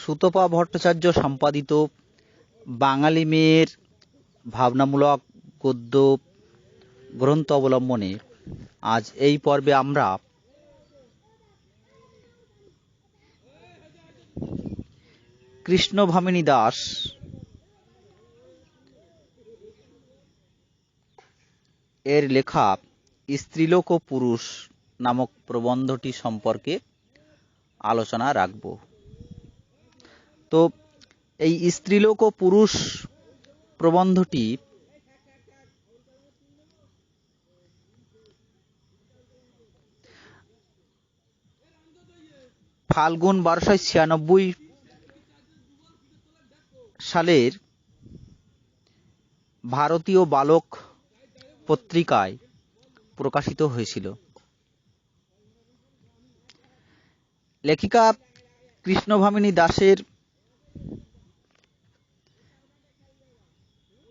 সুতপা ভট্টাচার্য সম্পাদিত, বাঙালি মেয়ের ভাবনামূলক গদ্য গ্রন্থ অবলম্বনে আজ এই পর্বে আমরা কৃষ্ণভামিনী দাস এর লেখা স্ত্রীলোক ও পুরুষ নামক প্রবন্ধটি সম্পর্কে আলোচনা রাখব। তো এই স্ত্রীলোক ও পুরুষ প্রবন্ধটি ফাল্গুন বারোশো ছিয়ানব্বই সালের ভারতীয় বালক পত্রিকায় প্রকাশিত হয়েছিল। লেখিকা কৃষ্ণভামিনী দাসের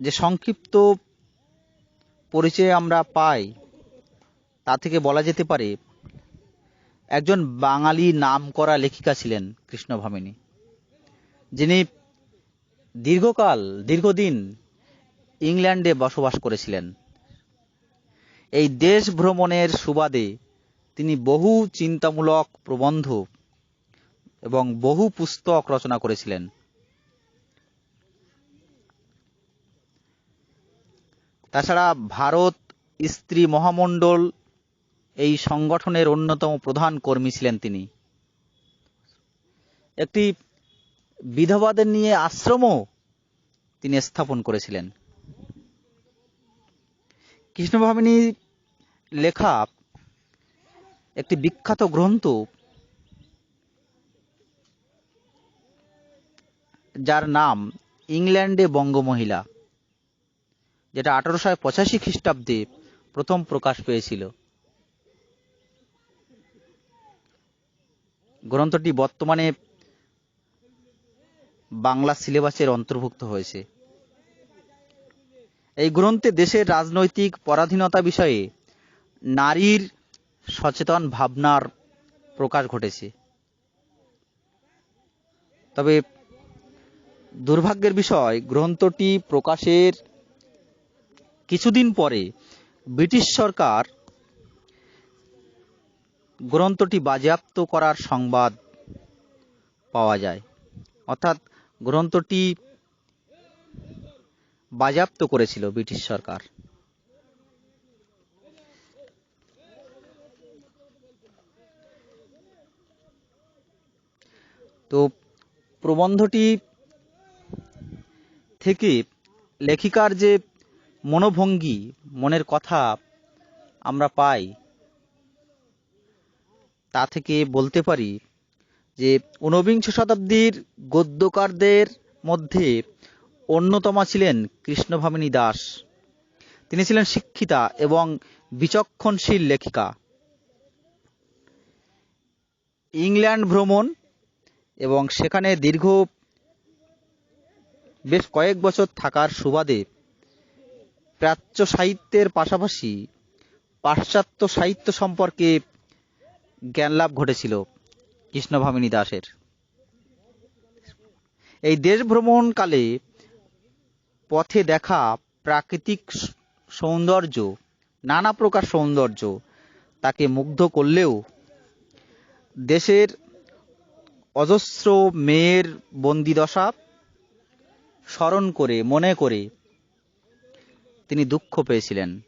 যে সংক্ষিপ্ত পরিচয় আমরা পাই, তা থেকে বলা যেতে পারে একজন বাঙালি নামকরা লেখিকা ছিলেন কৃষ্ণভামিনী যিনি দীর্ঘকাল, দীর্ঘদিন ইংল্যান্ডে বসবাস করেছিলেন। এই দেশ ভ্রমণের সুবাদে তিনি বহু চিন্তামূলক প্রবন্ধ এবং বহু পুস্তক রচনা করেছিলেন। তাছাড়া ভারত স্ত্রী মহামণ্ডল এই সংগঠনের অন্যতম প্রধান কর্মী ছিলেন তিনি। একটি বিধবাদের নিয়ে আশ্রমও তিনি স্থাপন করেছিলেন। কৃষ্ণভামিনী লেখা একটি বিখ্যাত গ্রন্থ যার নাম ইংল্যান্ডে বঙ্গমহিলা। যেটা আঠারোশো পঁচাশি খ্রিস্টাব্দে প্রথম প্রকাশ পেয়েছিল। গ্রন্থটি বর্তমানে বাংলা সিলেবাসের অন্তর্ভুক্ত হয়েছে। এই গ্রন্থে দেশের রাজনৈতিক পরাধীনতা বিষয়ে নারীর সচেতন ভাবনার প্রকাশ ঘটেছে। তবে দুর্ভাগ্যের বিষয়, গ্রন্থটি প্রকাশের কিছুদিন পরে ব্রিটিশ সরকার গ্রন্থটি বাজেয়াপ্ত করার সংবাদ পাওয়া যায়। অর্থাৎ গ্রন্থটি বাজেয়াপ্ত করেছিল ব্রিটিশ সরকার। তো প্রবন্ধটি থেকে লেখিকার যে মনোভঙ্গি, মনের কথা আমরা পাই। তা থেকে বলতে পারি যে, ঊনবিংশ শতাব্দীর গদ্যকারদের মধ্যে অন্যতমা ছিলেন কৃষ্ণভামিনী দাস। তিনি ছিলেন শিক্ষিতা এবং বিচক্ষণশীল লেখিকা। ইংল্যান্ড ভ্রমণ এবং সেখানে দীর্ঘ বেশ কয়েক বছর থাকার সুবাদে প্রাচ্য সাহিত্যের পাশাপাশি পাশ্চাত্য সাহিত্য সম্পর্কে জ্ঞান লাভ ঘটেছিল কৃষ্ণভামিনী দাসের। এই দেশ ভ্রমণকালে পথে দেখা প্রাকৃতিক সৌন্দর্য, নানা প্রকার সৌন্দর্য তাকে মুগ্ধ করলেও দেশের অজস্র মেয়ের বন্দিদশা স্মরণ করে, মনে করে তিনি দুঃখ পেয়েছিলেন,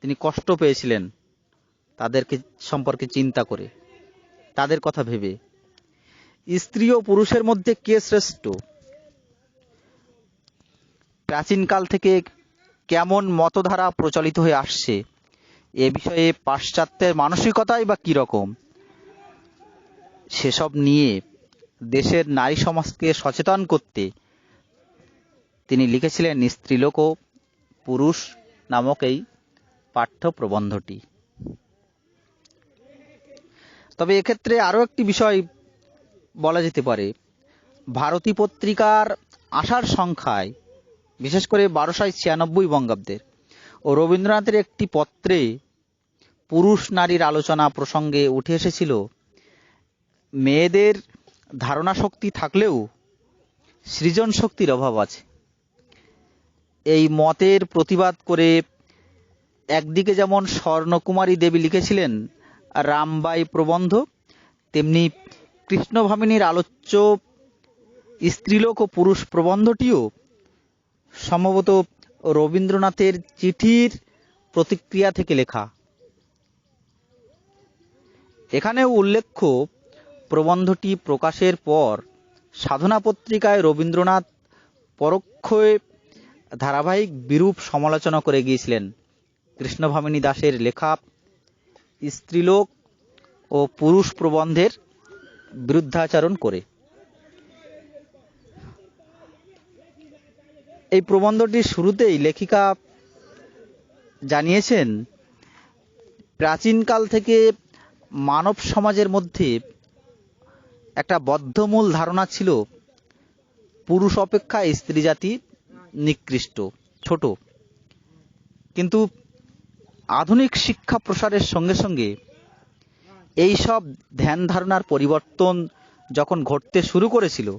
তিনি কষ্ট পেয়েছিলেন তাদেরকে সম্পর্কে চিন্তা করে, তাদের কথা ভেবে। স্ত্রী ও পুরুষের মধ্যে কে শ্রেষ্ঠ? প্রাচীনকাল থেকে কেমন মতধারা প্রচলিত হয়ে আসছে? এ বিষয়ে পাশ্চাত্যের মানসিকতাই বা কীরকম? সেসব নিয়ে দেশের নারী সমাজকে সচেতন করতে তিনি লিখেছিলেন স্ত্রীলোক পুরুষ নামক এই পাঠ্য প্রবন্ধটি তবে এক্ষেত্রে আরও একটি বিষয় বলা যেতে পারে। ভারতী পত্রিকার আসার সংখ্যায়, বিশেষ করে বারোশো ছিয়ানব্বই বঙ্গাব্দের ও রবীন্দ্রনাথের একটি পত্রে পুরুষ নারীর আলোচনা প্রসঙ্গে উঠে এসেছিল, মেয়েদের ধারণা শক্তি থাকলেও সৃজন শক্তির অভাব আছে। এই মতের প্রতিবাদ করে একদিকে যেমন স্বর্ণকুমারী দেবী লিখেছিলেন রামবাই প্রবন্ধ, তেমনি কৃষ্ণভামিনীর আলোচ্য স্ত্রীলোক ও পুরুষ প্রবন্ধটিও সম্ভবত রবীন্দ্রনাথের চিঠির প্রতিক্রিয়া থেকে লেখা। এখানে উল্লেখ্য, প্রবন্ধটি প্রকাশের পর সাধনা পত্রিকায় রবীন্দ্রনাথ পরোক্ষে ধারাবাহিক বিরূপ সমালোচনা করে গিয়েছিলেন কৃষ্ণভামিনী দাসের লেখা স্ত্রীলোক ও পুরুষ প্রবন্ধের বিরুদ্ধাচরণ করে। এই প্রবন্ধটির শুরুতেই লেখিকা জানিয়েছেন, প্রাচীনকাল থেকে মানব সমাজের মধ্যে একটা বদ্ধমূল ধারণা ছিল, পুরুষ অপেক্ষা স্ত্রী জাতি নিকৃষ্ট, ছোট। কিন্তু আধুনিক শিক্ষা প্রসারের সঙ্গে সঙ্গে এই সব ধ্যান ধারণার পরিবর্তন যখন ঘটতে শুরু করেছিল,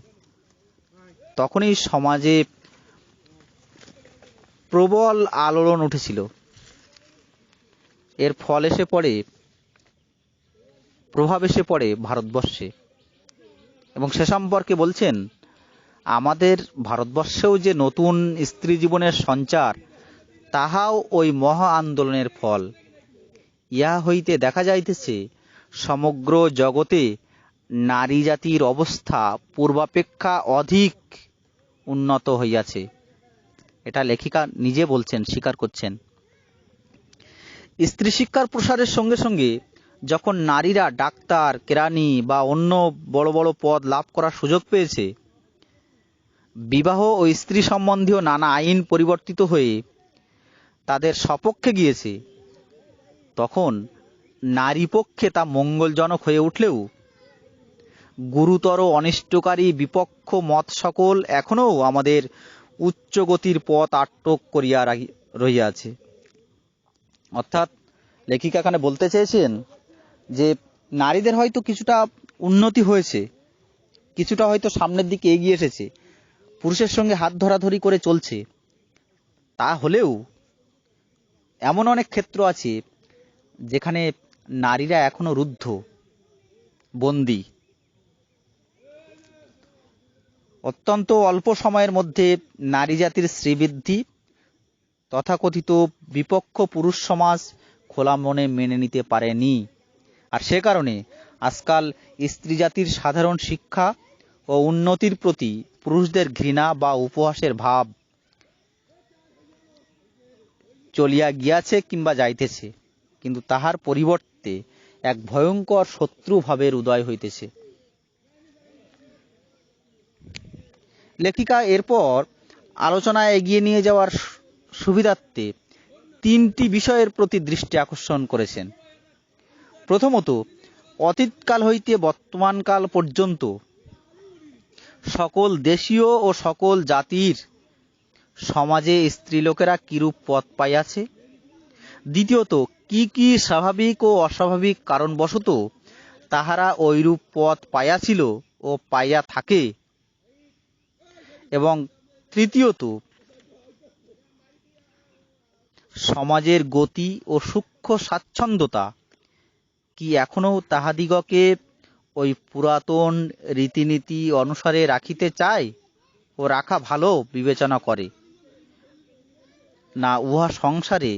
তখনই সমাজে প্রবল আলোড়ন উঠেছিল। এর ফল এসে পড়ে, প্রভাব এসে পড়ে ভারতবর্ষে। এবং সে সম্পর্কে বলছেন আমাদের ভারতবর্ষেও যে নতুন স্ত্রী জীবনের সঞ্চার, তাহাও ওই মহা আন্দোলনের ফল। ইহা হইতে দেখা যাইতেছে, সমগ্র জগতে নারী জাতির অবস্থা পূর্বাপেক্ষা অধিক উন্নত হইয়াছে। এটা লেখিকা নিজে বলছেন, স্বীকার করছেন। স্ত্রী শিক্ষার প্রসারের সঙ্গে সঙ্গে যখন নারীরা ডাক্তার কেরানি বা অন্য বড় বড় পদ লাভ করার সুযোগ পেয়েছে বিবাহ ও স্ত্রী সম্বন্ধীয় নানা আইন পরিবর্তিত হয়ে তাদের সপক্ষে গিয়েছে, তখন নারী পক্ষে তা মঙ্গলজনক হয়ে উঠলেও গুরুতর অনিষ্টকারী বিপক্ষ মত সকল এখনও আমাদের উচ্চগতির পথ আটক করিয়া রহিয়াছে। অর্থাৎ লেখিকা এখানে বলতে চেয়েছেন যে, নারীদের হয়তো কিছুটা উন্নতি হয়েছে, কিছুটা হয়তো সামনের দিকে এগিয়ে এসেছে পুরুষের সঙ্গে হাত ধরাধরি করে চলছে, তা হলেও এমন অনেক ক্ষেত্র আছে যেখানে নারীরা এখনও রুদ্ধ, বন্দি। অত্যন্ত অল্প সময়ের মধ্যে নারী জাতির শ্রীবৃদ্ধি তথাকথিত বিপক্ষ পুরুষ সমাজ খোলা মনে মেনে নিতে পারেনি। আর সে কারণে আজকাল স্ত্রী জাতির সাধারণ শিক্ষা ও উন্নতির প্রতি পুরুষদের ঘৃণা বা উপহাসের ভাব চলিয়া গিয়াছে কিংবা যাইতেছে, কিন্তু তাহার পরিবর্তে এক ভয়ঙ্কর শত্রু ভাবের উদয় হইতেছে। লেখিকা, এরপর আলোচনা এগিয়ে নিয়ে যাওয়ার সুবিধার্থে তিনটি বিষয়ের প্রতি দৃষ্টি আকর্ষণ করেছেন। প্রথমত, অতীতকাল হইতে বর্তমানকাল পর্যন্ত সকল দেশীয় ও সকল জাতির সমাজে স্ত্রীলোকেরা কিরূপ পথ পাইয়াছে? দ্বিতীয়ত, কি কি স্বাভাবিক ও অস্বাভাবিক কারণবশত তাহারা ঐরূপ পথ পাইয়াছিল ও পাইয়া থাকে? এবং তৃতীয়ত, সমাজের গতি ও সূক্ষ্ম স্বাচ্ছন্দ্যতা কি এখনও তাহাদিগকে ওই পুরাতন রীতিনীতি অনুসারে রাখিতে চায় ও রাখা ভালো বিবেচনা করে। না, উহা সংসারে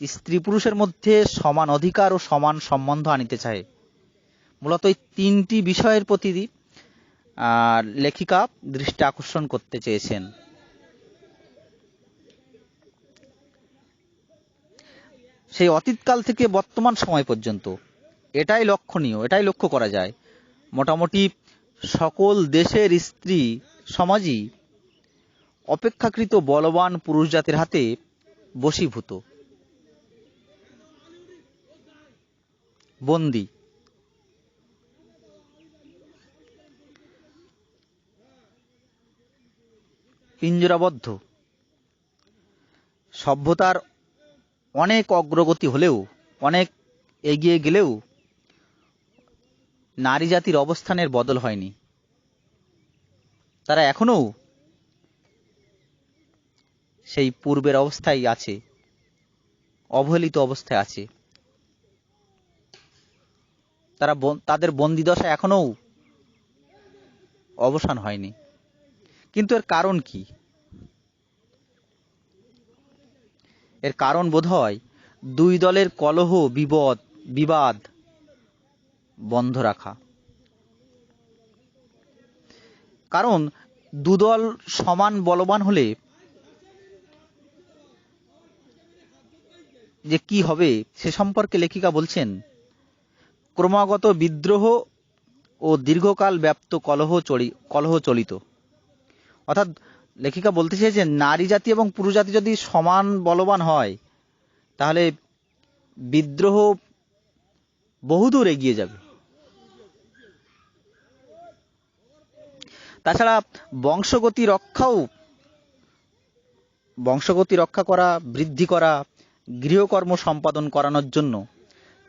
স্ত্রী পুরুষের মধ্যে সমান অধিকার ও সমান সম্বন্ধ আনিতে চায়। মূলত এই তিনটি বিষয়ের প্রতি লেখিকা দৃষ্টি আকর্ষণ করতে চেয়েছেন। সেই অতীতকাল থেকে বর্তমান সময় পর্যন্ত এটাই লক্ষণীয়, এটাই লক্ষ্য করা যায়। মোটামুটি সকল দেশের স্ত্রী সমাজই অপেক্ষাকৃত বলবান পুরুষ জাতির হাতে বশীভূত। বন্দী। পিঞ্জরাবদ্ধ। সভ্যতার অনেক অগ্রগতি হলেও, অনেক এগিয়ে গেলেও নারী জাতির অবস্থানের বদল হয়নি। তারা এখনও সেই পূর্বের অবস্থায় আছে, অবহেলিত অবস্থায় আছে। তারা তাদের বন্দিদশা এখনও অবসান হয়নি। কিন্তু এর কারণ কি? এর কারণ বোধ হয় দুই দলের কলহ বিপদ বিবাদ বন্ধ রাখা। কারণ দুদল সমান বলবান হলে যে কি হবে সে সম্পর্কে লেখিকা বলছেন, ক্রমাগত বিদ্রোহ ও দীর্ঘকাল ব্যাপ্ত কলহ চলি, কলহ চলিত। অর্থাৎ লেখিকা বলতে চেয়েছেন, নারী জাতি এবং পুরুষ জাতি যদি সমান বলবান হয়, তাহলে বিদ্রোহ বহুদূর এগিয়ে যাবে। তাছাড়া বংশগতি রক্ষাও, বংশগতি রক্ষা করা, বৃদ্ধি করা, গৃহকর্ম সম্পাদন করানোর জন্য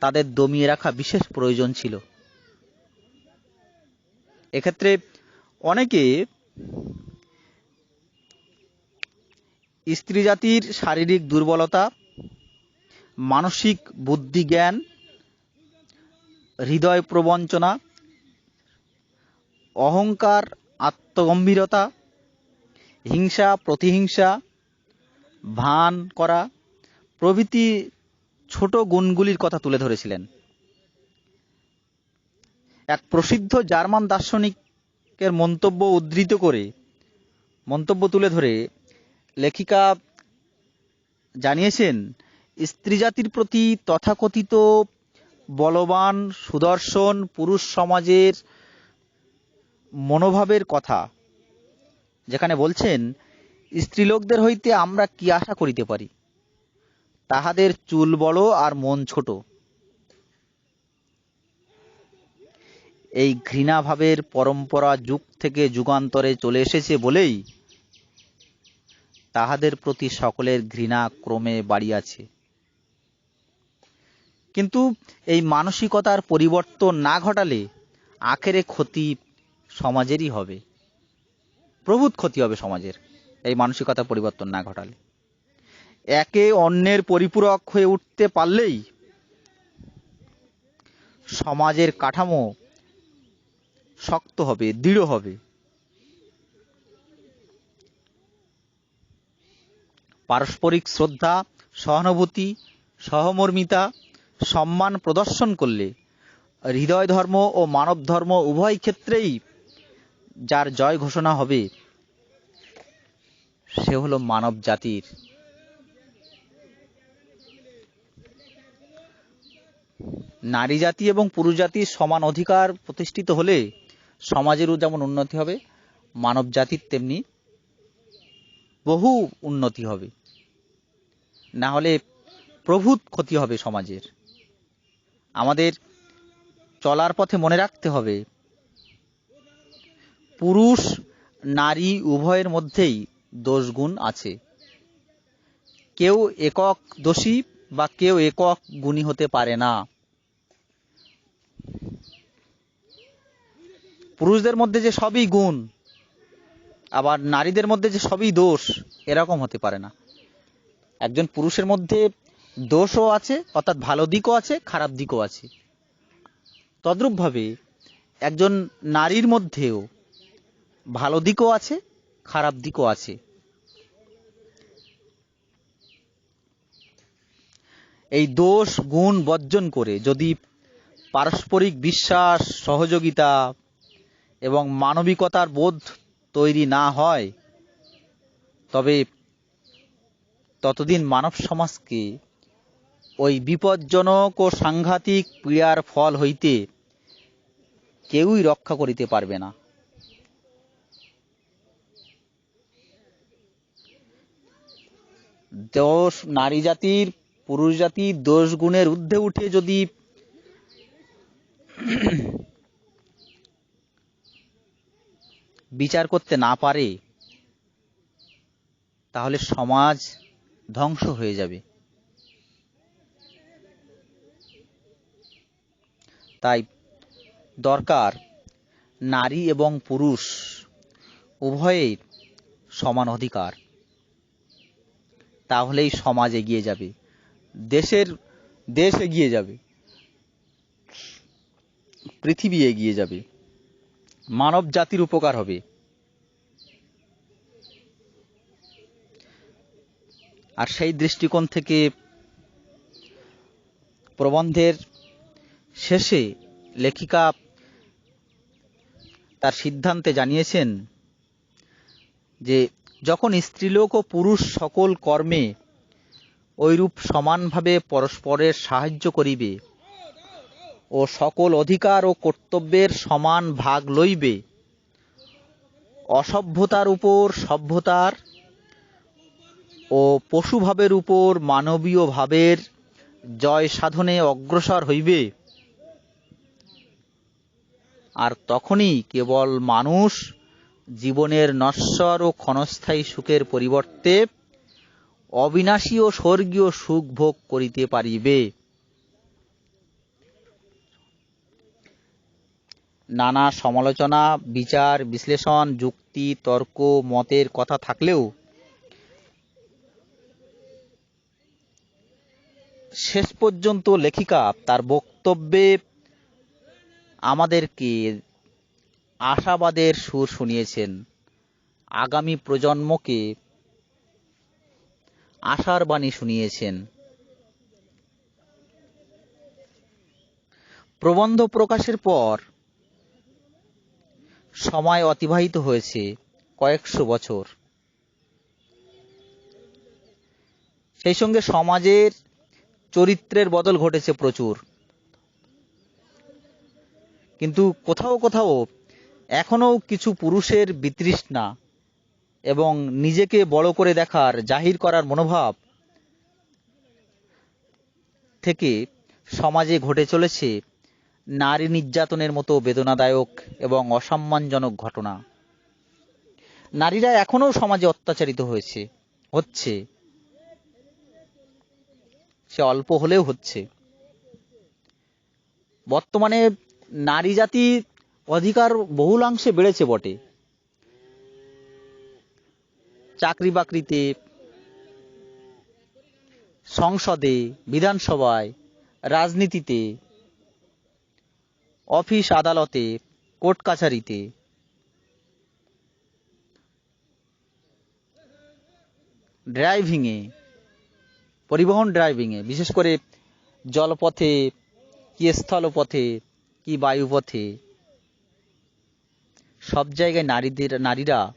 তাদের দমিয়ে রাখা বিশেষ প্রয়োজন ছিল। এক্ষেত্রে অনেকে স্ত্রী জাতির শারীরিক দুর্বলতা, মানসিক বুদ্ধি জ্ঞান হৃদয় প্রবঞ্চনা, অহংকার আত্মগম্ভীরতা হিংসা, প্রতিহিংসা, ভান করা প্রভৃতি ছোট গুণগুলির কথা তুলে ধরেছিলেন। এক প্রসিদ্ধ জার্মান দার্শনিকের মন্তব্য উদ্ধৃত করে, মন্তব্য তুলে ধরে লেখিকা জানিয়েছেন স্ত্রী জাতির প্রতি তথাকথিত বলবান সুদর্শন পুরুষ সমাজের মনোভাবের কথা, যেখানে বলছেন, স্ত্রীলোকদের হইতে আমরা কি আশা করিতে পারি? তাহাদের চুল বড় আর মন ছোট। এই ঘৃণাভাবের পরম্পরা যুগ থেকে যুগান্তরে চলে এসেছে বলেই তাহাদের প্রতি সকলের ঘৃণা ক্রমে বাড়িয়াছে। কিন্তু এই মানসিকতার পরিবর্তন না ঘটালে আখেরে ক্ষতি সমাজেরই হবে। প্রভূত ক্ষতি হবে সমাজের, এই মানসিকতা পরিবর্তন না ঘটালে। একে অন্যের পরিপূরক হয়ে উঠতে পারলেই সমাজের কাঠামো শক্ত হবে, দৃঢ় হবে। পারস্পরিক শ্রদ্ধা, সহানুভূতি, সহমর্মিতা, সম্মান প্রদর্শন করলে হৃদয় ধর্ম ও মানব ধর্ম উভয় ক্ষেত্রেই যার জয় ঘোষণা হবে, সে হলো মানব জাতির। নারী জাতি এবং পুরুষ জাতির সমান অধিকার প্রতিষ্ঠিত হলে সমাজেরও যেমন উন্নতি হবে, মানব জাতির তেমনি বহু উন্নতি হবে। না হলে প্রভূত ক্ষতি হবে সমাজের। আমাদের চলার পথে মনে রাখতে হবে পুরুষ, নারী উভয়ের মধ্যেই দোষগুণ আছে। কেউ একক দোষী বা কেউ একক গুণী হতে পারে না। পুরুষদের মধ্যে যে সবই গুণ, আবার নারীদের মধ্যে যে সবই দোষ, এরকম হতে পারে না। একজন পুরুষের মধ্যে দোষও আছে, অর্থাৎ ভালো দিকও আছে, খারাপ দিকও আছে। তদ্রূপভাবে একজন নারীর মধ্যেও ভালো দিকও আছে, খারাপ দিকও আছে। এই দোষ, গুণ বর্জন করে যদি পারস্পরিক বিশ্বাস, সহযোগিতা এবং মানবিকতার বোধ তৈরি না হয়, তবে ততদিন মানব সমাজকে ওই বিপজ্জনক ও সাংঘাতিক পীড়ার ফল হইতে কেউই রক্ষা করিতে পারবে না। দোষ, নারী জাতির, পুরুষ জাতির দোষ গুণের ঊর্ধ্বে উঠে যদি বিচার করতে না পারে, তাহলে সমাজ ধ্বংস হয়ে যাবে। তাই দরকার নারী এবং পুরুষ উভয়ের সমান অধিকার। তাহলেই সমাজ এগিয়ে যাবে। দেশের, দেশ এগিয়ে যাবে। পৃথিবী এগিয়ে যাবে। মানব জাতির উপকার হবে। আর সেই দৃষ্টিকোণ থেকে প্রবন্ধের শেষে লেখিকা তার সিদ্ধান্তে জানিয়েছেন যে যখন স্ত্রীলোক ও পুরুষ সকল কর্মে ঐরূপ সমানভাবে পরস্পরের সাহায্য করিবে ও সকল অধিকার ও কর্তব্যের সমান ভাগ লইবে, অসভ্যতার উপর সভ্যতার ও পশুভাবের উপর মানবীয় ভাবের জয় সাধনে অগ্রসর হইবে। আর তখনই কেবল মানুষ জীবনের নশ্বর ও ক্ষণস্থায়ী সুখের পরিবর্তে অবিনাশী ও স্বর্গীয় সুখ ভোগ করিতে পারিবে। নানা সমালোচনা, বিচার, বিশ্লেষণ, যুক্তি, তর্ক, মতের কথা থাকলেও শেষ পর্যন্ত লেখিকা তার বক্তব্যে আমাদেরকে আশাবাদের সুর শুনিয়েছেন। আগামী প্রজন্মকে আশার বাণী শুনিয়েছেন। প্রবন্ধ প্রকাশের পর সময় অতিবাহিত হয়েছে কয়েকশো বছর। সেই সঙ্গে সমাজের চরিত্রের বদল ঘটেছে প্রচুর। কিন্তু কোথাও কোথাও এখনও কিছু পুরুষের বিতৃষ্ণা এবং নিজেকে বড় করে দেখার, জাহির করার মনোভাব থেকে সমাজে ঘটে চলেছে নারী নির্যাতনের মতো বেদনাদায়ক এবং অসম্মানজনক ঘটনা। নারীরা এখনও সমাজে অত্যাচারিত হয়েছে, হচ্ছে। সে অল্প হলেও হচ্ছে। বর্তমানে নারী জাতি অধিকার বহুলাংশে বেড়েছে বটে। চাকরি বাকরিতে সংসদে, বিধানসভায়, রাজনীতিতে, অফিস আদালতে, কোর্ট কাছারিতে। ড্রাইভিংয়ে, পরিবহন ড্রাইভিংয়ে, বিশেষ করে জলপথে, কি স্থলপথে, কি বায়ুপথে সব জায়গায় নারীদের, নারীরা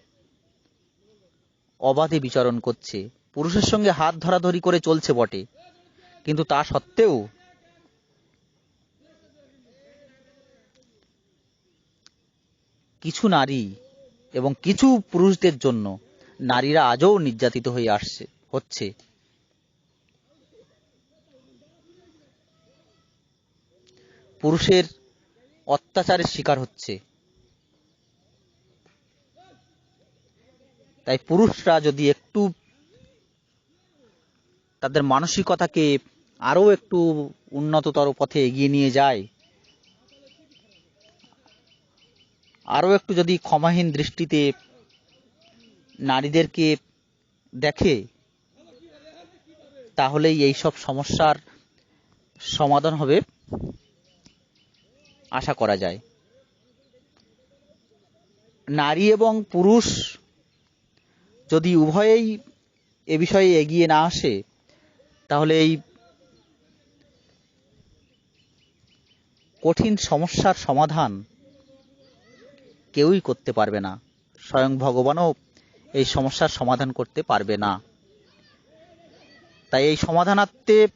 অবাধে বিচরণ করছে। পুরুষের সঙ্গে হাত ধরাধরি করে চলছে বটে। কিন্তু তা সত্ত্বেও কিছু নারী এবং কিছু পুরুষদের জন্য নারীরা আজও নির্যাতিত হয়ে আসছে, হচ্ছে। পুরুষের অত্যাচারের শিকার হচ্ছে। তাই পুরুষরা যদি একটু তাদের মানসিকতাকে আরও একটু উন্নততর পথে এগিয়ে নিয়ে যায়, আরও একটু যদি ক্ষমাহীন দৃষ্টিতে নারীদেরকে দেখে, তাহলেই এই সব সমস্যার সমাধান হবে আশা করা যায়। নারী এবং পুরুষ যদি উভয়েই এ বিষয়ে এগিয়ে না আসে, তাহলে এই কঠিন সমস্যার সমাধান কেউই করতে পারবে না। স্বয়ং ভগবানও এই সমস্যার সমাধান করতে পারবে না। তাই এই সমাধানার্থে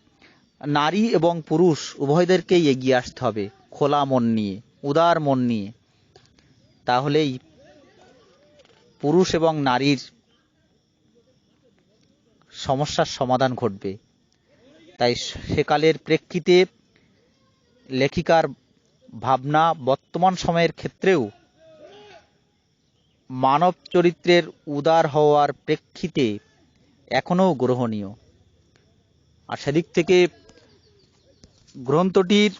নারী এবং পুরুষ উভয়দেরকেই এগিয়ে আসতে হবে, খোলা মন নিয়ে, উদার মন নিয়ে। তাহলেই পুরুষ এবং নারীর সমস্যার সমাধান ঘটবে। তাই সেকালের প্রেক্ষিতে লেখিকার ভাবনা বর্তমান সময়ের ক্ষেত্রেও মানব চরিত্রের উদার হওয়ার প্রেক্ষিতে এখনও গ্রহণীয়। আর সেদিক থেকে গ্রন্থটির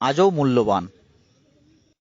আজও মূল্যবান।